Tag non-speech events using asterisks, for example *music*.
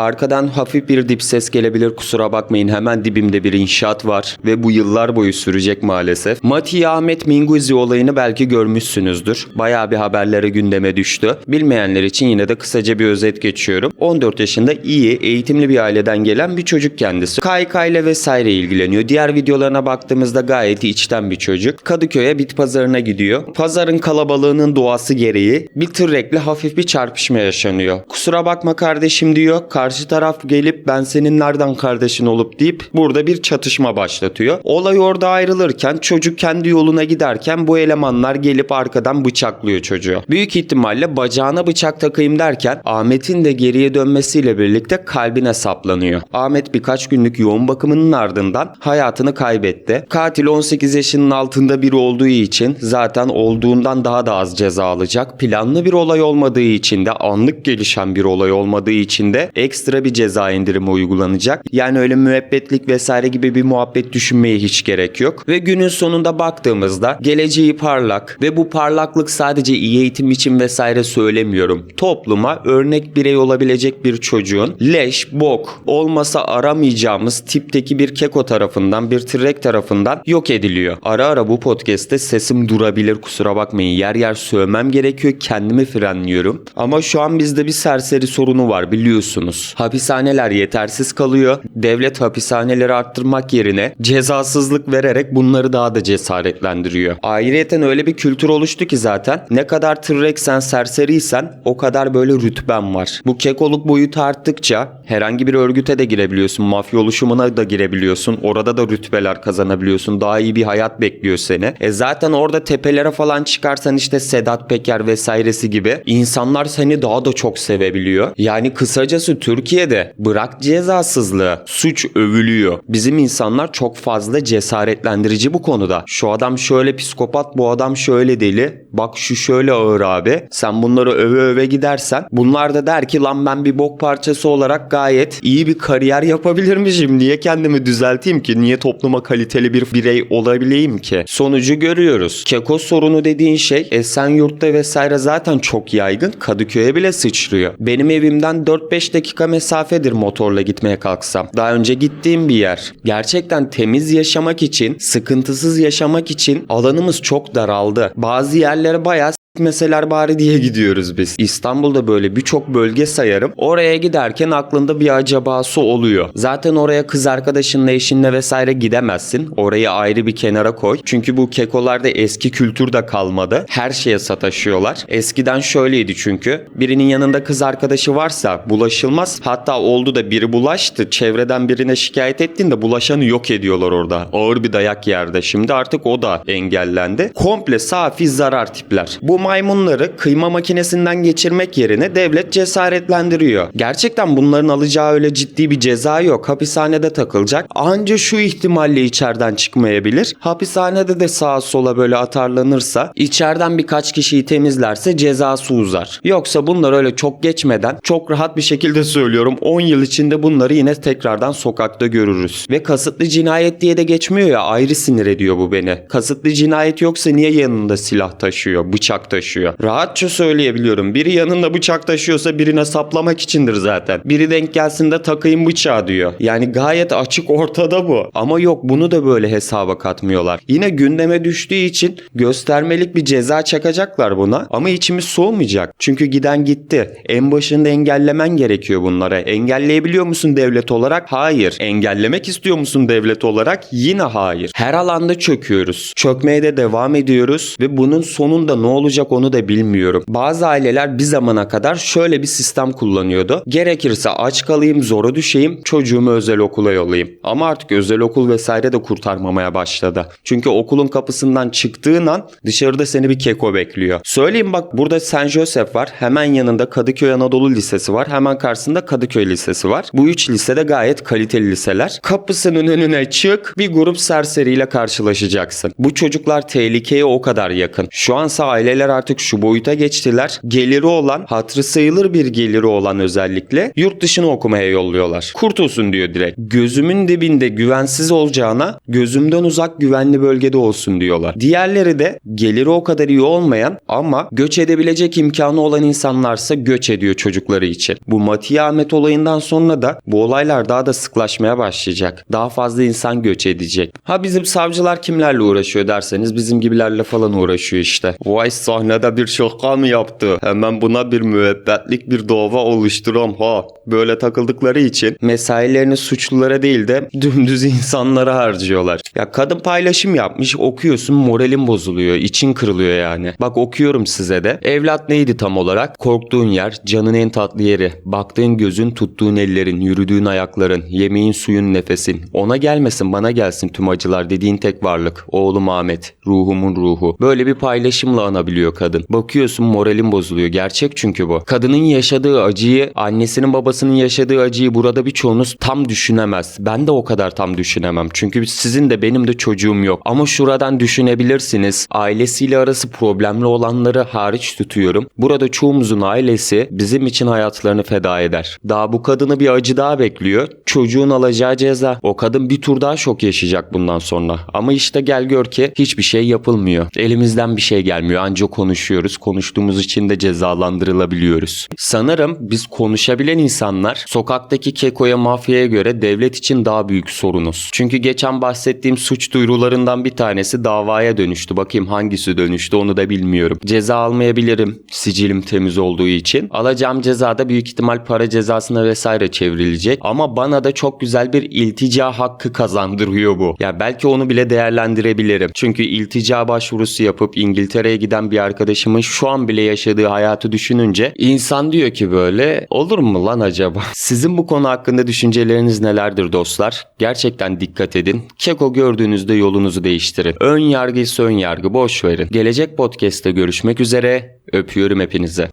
Arkadan hafif bir dip ses gelebilir kusura bakmayın hemen dibimde bir inşaat var ve bu yıllar boyu sürecek maalesef. Mati Ahmet Minguzi olayını belki görmüşsünüzdür. Bayağı bir haberlere gündeme düştü. Bilmeyenler için yine de kısaca bir özet geçiyorum. 14 yaşında iyi, eğitimli bir aileden gelen bir çocuk kendisi. Kaykayla vesaire ilgileniyor. Diğer videolarına baktığımızda gayet içten bir çocuk. Kadıköy'e bit pazarına gidiyor. Pazarın kalabalığının doğası gereği bir tırrekle hafif bir çarpışma yaşanıyor. Kusura bakma kardeşim diyor. Karşı taraf gelip ben senin nereden kardeşin olup deyip burada bir çatışma başlatıyor. Olay orada ayrılırken çocuk kendi yoluna giderken bu elemanlar gelip arkadan bıçaklıyor çocuğu. Büyük ihtimalle bacağına bıçak takayım derken Ahmet'in de geriye dönmesiyle birlikte kalbine saplanıyor. Ahmet birkaç günlük yoğun bakımının ardından hayatını kaybetti. Katil 18 yaşının altında biri olduğu için zaten olduğundan daha da az ceza alacak. Planlı bir olay olmadığı için de anlık gelişen bir olay olmadığı için de ekstra bir ceza indirimi uygulanacak. Yani öyle müebbetlik vesaire gibi bir muhabbet düşünmeye hiç gerek yok. Ve günün sonunda baktığımızda geleceği parlak ve bu parlaklık sadece iyi eğitim için vesaire söylemiyorum. Topluma örnek birey olabilecek bir çocuğun leş, bok olmasa aramayacağımız tipteki bir keko tarafından, bir trek tarafından yok ediliyor. Ara ara bu podcast'te sesim durabilir kusura bakmayın. Yer yer sövmem gerekiyor. Kendimi frenliyorum. Ama şu an bizde bir serseri sorunu var biliyorsunuz. Hapishaneler yetersiz kalıyor. Devlet hapishaneleri arttırmak yerine cezasızlık vererek bunları daha da cesaretlendiriyor. Ayrıyeten öyle bir kültür oluştu ki zaten ne kadar tırreksen serseriysen o kadar böyle rütben var. Bu kekoluk boyutu arttıkça herhangi bir örgüte de girebiliyorsun. Mafya oluşumuna da girebiliyorsun. Orada da rütbeler kazanabiliyorsun. Daha iyi bir hayat bekliyor seni. E zaten orada tepelere falan çıkarsan işte Sedat Peker vesairesi gibi insanlar seni daha da çok sevebiliyor. Yani kısacası Türkiye'de bırak cezasızlığı suç övülüyor. Bizim insanlar çok fazla cesaretlendirici bu konuda. Şu adam şöyle psikopat bu adam şöyle deli. Bak şu şöyle ağır abi. Sen bunları öve öve gidersen bunlar da der ki lan ben bir bok parçası olarak gayet iyi bir kariyer yapabilirmişim. Niye kendimi düzelteyim ki? Niye topluma kaliteli bir birey olabileyim ki? Sonucu görüyoruz. Keko sorunu dediğin şey Esenyurt'ta vesaire zaten çok yaygın. Kadıköy'e bile sıçrıyor. Benim evimden 4-5 dakika mesafedir motorla gitmeye kalksam. Daha önce gittiğim bir yer. Gerçekten temiz yaşamak için, sıkıntısız yaşamak için alanımız çok daraldı. Bazı yerlere bayağı meseler bari diye gidiyoruz biz. İstanbul'da böyle birçok bölge sayarım. Oraya giderken aklında bir acabası oluyor. Zaten oraya kız arkadaşınla eşinle vesaire gidemezsin. Orayı ayrı bir kenara koy. Çünkü bu kekolarda eski kültür de kalmadı. Her şeye sataşıyorlar. Eskiden şöyleydi çünkü. Birinin yanında kız arkadaşı varsa bulaşılmaz. Hatta oldu da biri bulaştı. Çevreden birine şikayet ettiğinde bulaşanı yok ediyorlar orada. Ağır bir dayak yerde. Şimdi artık o da engellendi. Komple safi zarar tipler. Bu maymunları kıyma makinesinden geçirmek yerine devlet cesaretlendiriyor. Gerçekten bunların alacağı öyle ciddi bir ceza yok. Hapishanede takılacak. Anca şu ihtimalle içeriden çıkmayabilir. Hapishanede de sağa sola böyle atarlanırsa içeriden birkaç kişiyi temizlerse cezası uzar. Yoksa bunlar öyle çok geçmeden çok rahat bir şekilde söylüyorum 10 yıl içinde bunları yine tekrardan sokakta görürüz. Ve kasıtlı cinayet diye de geçmiyor ya ayrı sinir ediyor bu beni. Kasıtlı cinayet yoksa niye yanında silah taşıyor, bıçak taşıyor? Rahatça söyleyebiliyorum. Biri yanında bıçak taşıyorsa birine saplamak içindir zaten. Biri denk gelsin de takayım bıçağı diyor. Yani gayet açık ortada bu. Ama yok bunu da böyle hesaba katmıyorlar. Yine gündeme düştüğü için göstermelik bir ceza çakacaklar buna. Ama içimiz soğumayacak. Çünkü giden gitti. En başında engellemen gerekiyor bunlara. Engelleyebiliyor musun devlet olarak? Hayır. Engellemek istiyor musun devlet olarak? Yine hayır. Her alanda çöküyoruz. Çökmeye de devam ediyoruz ve bunun sonunda ne olacak onu da bilmiyorum. Bazı aileler bir zamana kadar şöyle bir sistem kullanıyordu. Gerekirse aç kalayım, zora düşeyim, çocuğumu özel okula yollayayım. Ama artık özel okul vesaire de kurtarmamaya başladı. Çünkü okulun kapısından çıktığın an dışarıda seni bir keko bekliyor. Söyleyeyim bak burada Saint Joseph var. Hemen yanında Kadıköy Anadolu Lisesi var. Hemen karşısında Kadıköy Lisesi var. Bu üç lisede gayet kaliteli liseler. Kapısının önüne çık bir grup serseriyle karşılaşacaksın. Bu çocuklar tehlikeye o kadar yakın. Şu ansa aileler artık şu boyuta geçtiler. Geliri olan, hatırı sayılır bir geliri olan özellikle yurt dışına okumaya yolluyorlar. Kurtulsun diyor direkt. Gözümün dibinde güvensiz olacağına gözümden uzak güvenli bölgede olsun diyorlar. Diğerleri de geliri o kadar iyi olmayan ama göç edebilecek imkanı olan insanlarsa göç ediyor çocukları için. Bu Matiye Ahmet olayından sonra da bu olaylar daha da sıklaşmaya başlayacak. Daha fazla insan göç edecek. Ha bizim savcılar kimlerle uğraşıyor derseniz bizim gibilerle falan uğraşıyor işte. Vay sahnede bir şaka mı yaptı? Hemen buna bir müebbetlik bir dava oluşturam ha. Böyle takıldıkları için mesailerini suçlulara değil de *laughs* dümdüz insanlara harcıyorlar. Ya kadın paylaşım yapmış okuyorsun moralin bozuluyor. için kırılıyor yani. Bak okuyorum size de. Evlat neydi tam olarak? Korktuğun yer, canın en tatlı yeri. Baktığın gözün, tuttuğun ellerin, yürüdüğün ayakların, yemeğin suyun nefesin. Ona gelmesin bana gelsin tüm acılar dediğin tek varlık. Oğlum Ahmet, ruhumun ruhu. Böyle bir paylaşımla anabiliyor kadın. Bakıyorsun moralin bozuluyor. Gerçek çünkü bu. Kadının yaşadığı acıyı, annesinin babasının yaşadığı acıyı burada birçoğunuz tam düşünemez. Ben de o kadar tam düşünemem. Çünkü sizin de benim de çocuğum yok. Ama şuradan düşünebilirsiniz. Ailesiyle arası problemli olanları hariç tutuyorum. Burada çoğumuzun ailesi bizim için hayatlarını feda eder. Daha bu kadını bir acı daha bekliyor. Çocuğun alacağı ceza. O kadın bir tur daha şok yaşayacak bundan sonra. Ama işte gel gör ki hiçbir şey yapılmıyor. Elimizden bir şey gelmiyor. Ancak konuşuyoruz. Konuştuğumuz için de cezalandırılabiliyoruz. Sanırım biz konuşabilen insanlar sokaktaki kekoya mafyaya göre devlet için daha büyük sorunuz. Çünkü geçen bahsettiğim suç duyurularından bir tanesi davaya dönüştü. Bakayım hangisi dönüştü onu da bilmiyorum. Ceza almayabilirim sicilim temiz olduğu için. Alacağım ceza da büyük ihtimal para cezasına vesaire çevrilecek. Ama bana da çok güzel bir iltica hakkı kazandırıyor bu. Ya belki onu bile değerlendirebilirim. Çünkü iltica başvurusu yapıp İngiltere'ye giden bir arkadaşımın şu an bile yaşadığı hayatı düşününce insan diyor ki böyle olur mu lan acaba? *laughs* Sizin bu konu hakkında düşünceleriniz nelerdir dostlar? Gerçekten dikkat edin. Keko gördüğünüzde yolunuzu değiştirin. Ön yargıysa ön yargı boş verin. Gelecek podcast'te görüşmek üzere. Öpüyorum hepinize.